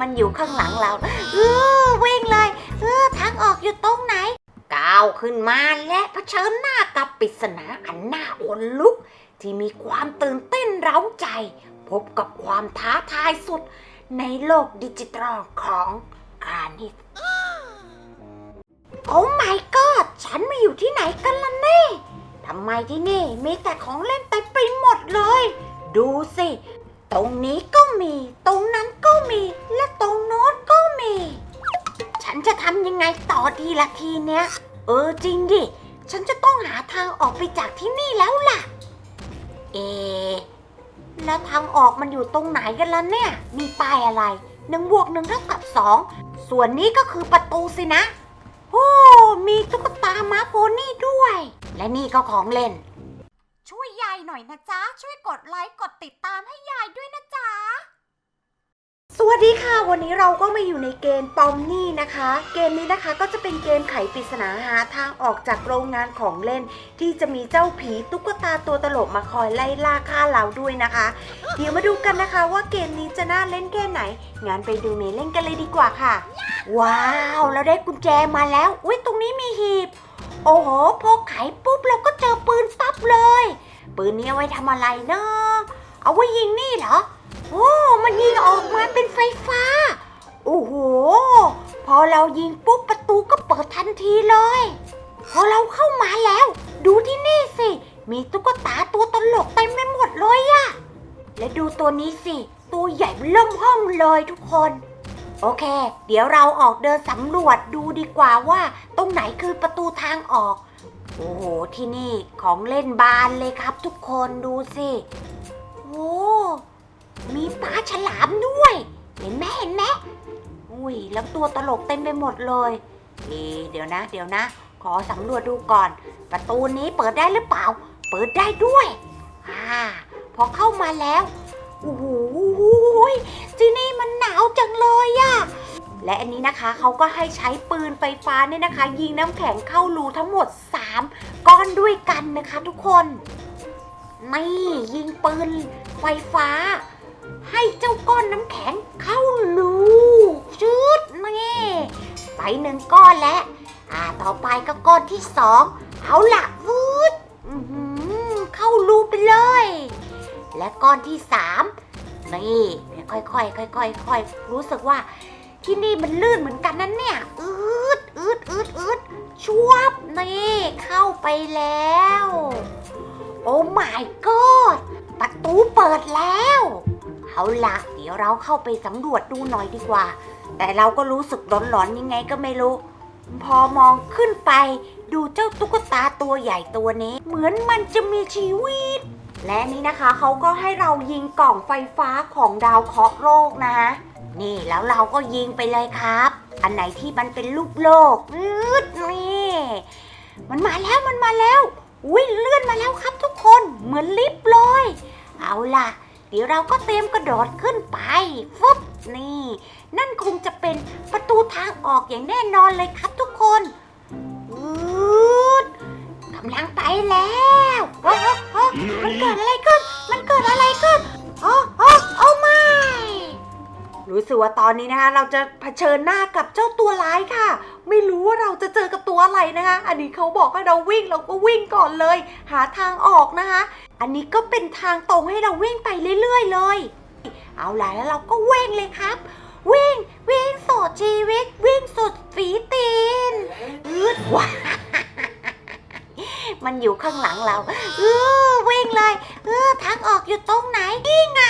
มันอยู่ข้างหลังเราเออวิ่งเลยเออทางออกอยู่ตรงไหน ก้าวขึ้นมาและเผชิญหน้ากับปริศนาอันน่าขนลุก ที่มีความตื่นเต้นเร้าใจ พบกับความท้าทายสุด ในโลกดิจิทัลของคานิสโอ้ my god ฉันมาอยู่ที่ไหนกันล่ะนี่ทำไมที่นี่มีแต่ของเล่นเต็มไปหมดเลย ดูสิ ตรงนี้ก็มี ตรงนั้นก็มี และตรงโน้นก็มี ฉันจะทำยังไงต่อดีละทีเนี้ย เออจริงดิ ฉันจะต้องหาทางออกไปจากที่นี่แล้วล่ะ เอะแล้วทางออกมันอยู่ตรงไหนกันล่ะเนี่ย มีป้ายอะไรหนึ่งบวกหนึ่งเท่ากับสอง ส่วนนี้ก็คือประตูสินะ โอ้ มีตุ๊กตาม้าโพนี่ด้วย และนี่ก็ของเล่น ช่วยยายหน่อยนะจ๊ะ ช่วยกดไลค์กดติดตามให้ยายด้วยนะจ๊ะ สวัสดีค่ะ วันนี้เราก็มาอยู่ในเกมปอมนี่นะคะ เกมนี้นะคะก็จะเป็นเกมไขปริศนาหาทางออกจากโรงงานของเล่น ที่จะมีเจ้าผีตุ๊กตาตัวตลกมาคอยไล่ล่าฆ่าเราด้วยนะคะ เดี๋ยวมาดูกันนะคะว่าเกมนี้จะน่าเล่นแค่ไหน งั้นไปดูเมย์เล่นกันเลยดีกว่าค่ะ ว้าว เราได้กุญแจมาแล้ว อุ้ยตรงนี้มีหีบ โอ้โหพอไขปุ๊บเราก็เจอปืนปั๊บเลย ปืนนี้เอาไว้ทำอะไรเนาะเอาไว้ยิงนี่เหรอ โอ้ มันยิงออกมาเป็นไฟฟ้า โอ้โห พอเรายิงปุ๊บประตูก็เปิดทันทีเลย พอเราเข้ามาแล้ว ดูที่นี่สิ มีตุ๊กตาตัวตลกเต็มไปหมดเลยอะและดูตัวนี้สิ ตัวใหญ่เริ่มห้องเลยทุกคน โอเค เดี๋ยวเราออกเดินสำรวจดูดีกว่าว่า ตรงไหนคือประตูทางออก โอ้โห ที่นี่ของเล่นบานเลยครับทุกคนดูสิโอ้มีปลาฉลามด้วย เห็นไหมเห็นไหมอุ้ยแล้วตัวตลกเต็มไปหมดเลยเอเดี๋ยวนะ เดี๋ยวนะ ขอสำรวจดูก่อน ประตูนี้เปิดได้หรือเปล่า เปิดได้ด้วยอ่าพอเข้ามาแล้วโอ้โหที่นี่มันหนาวจังเลยอะ และอันนี้นะคะเขาก็ให้ใช้ปืนไฟฟ้าเนี่ยนะคะ ยิงน้ำแข็งเข้ารูทั้งหมด 3 ก้อนด้วยกันนะคะทุกคนนี่ยิงปืนไฟฟ้า ให้เจ้าก้อนน้ำแข็งเข้ารูชืดนี่ไปหนึ่งก้อนแล้วอ่าต่อไปก็ก้อนที่สองเอาละวื้อเข้ารูไปเลย และก้อนที่สามนี่ค่อยๆค่อยๆค่อยๆรู้สึกว่า ที่นี่มันลื่นเหมือนกันนั่นเนี่ย อืดอืดอืดอืดชวบนี่เข้าไปแล้ว โอ้ my god ประตูเปิดแล้ว เอาละเดี๋ยวเราเข้าไปสำรวจดูหน่อยดีกว่า แต่เราก็รู้สึกหลอนๆยังไงก็ไม่รู้ พอมองขึ้นไปดูเจ้าตุ๊กตาตัวใหญ่ตัวนี้ เหมือนมันจะมีชีวิต และนี่นะคะเขาก็ให้เรายิงกล่องไฟฟ้าของดาวเคราะห์โลกนะ นี่แล้วเราก็ยิงไปเลยครับ อันไหนที่มันเป็นลูกโลกอืดนี่มันมาแล้วมันมาแล้วอุ้ยเลื่อนมาแล้วครับทุกคนเหมือนลิฟต์เลย เอาล่ะ เดี๋ยวเราก็เตรียมกระโดดขึ้นไปฟึบนี่ นั่นคงจะเป็นประตูทางออกอย่างแน่นอนเลยครับทุกคนอืดกำลังไปแล้วมันเกิดอะไรขึ้น มันเกิดอะไรขึ้น สึกว่าตอนนี้นะคะ เราจะเผชิญหน้ากับเจ้าตัวร้ายค่ะ ไม่รู้ว่าเราจะเจอกับตัวอะไรนะคะ อันนี้เขาบอกให้เราวิ่งเราก็วิ่งก่อนเลย หาทางออกนะคะ อันนี้ก็เป็นทางตรงให้เราวิ่งไปเรื่อยๆเลย เอาล่ะแล้วเราก็วิ่งเลยครับ วิ่งวิ่งสุดชีวิต วิ่งสุดฝีตีนอืดว้ามันอยู่ข้างหลังเราเออวิ่งเลย เออทางออกอยู่ตรงไหนนี่ไง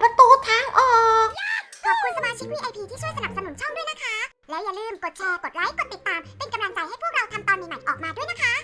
ประตูทางออก คุยไอพีที่ช่วยสนับสนุนช่องด้วยนะคะ และอย่าลืมกดแชร์ กดไลค์ กดติดตาม เป็นกำลังใจให้พวกเราทำตอนใหม่ๆออกมาด้วยนะคะ